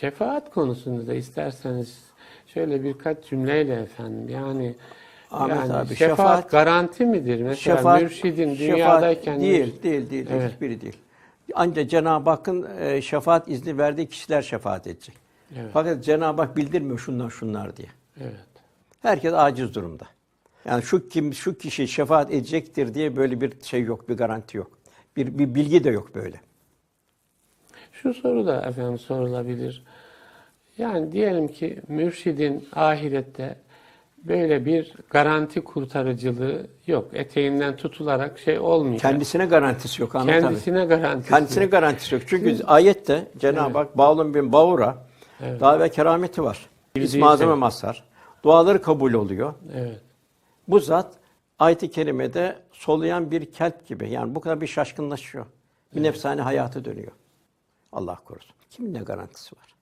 Şefaat konusunda da isterseniz şöyle birkaç cümleyle efendim yani Ahmet yani abi, şefaat, şefaat- garanti midir? Mesela mürşidin dünyadayken değil, değil, değil, Evet. hiçbiri değil. Ancak Cenab-ı Hakk'ın e, şefaat izni verdiği kişiler şefaat edecek. Evet. Fakat Cenab-ı Hak bildirmiyor şunlar şunlar diye. Evet. Herkes aciz durumda. Yani şu kim şu kişi şefaat edecektir diye böyle bir şey yok, bir garanti yok. Bir, bir bilgi de yok böyle. Şu soru da efendim sorulabilir. Yani diyelim ki mürşidin ahirette böyle bir garanti kurtarıcılığı yok. Eteğinden tutularak şey olmayacak. Kendisine garantisi yok Ahmet abi. Kendisine garantisi Kendisine yok. garantisi yok. Çünkü ayette Cenab-ı Hak Bağlum bin Bavur'a Evet. dua ve kerameti var. İsmi azame şey. mazhar. Duaları kabul oluyor. Evet. Bu zat ayet-i kerimede soluyan bir kelp gibi. Yani bu kadar bir şaşkınlaşıyor. Bir nefsane hayatı dönüyor. Allah korusun. Kimin ne garantisi var?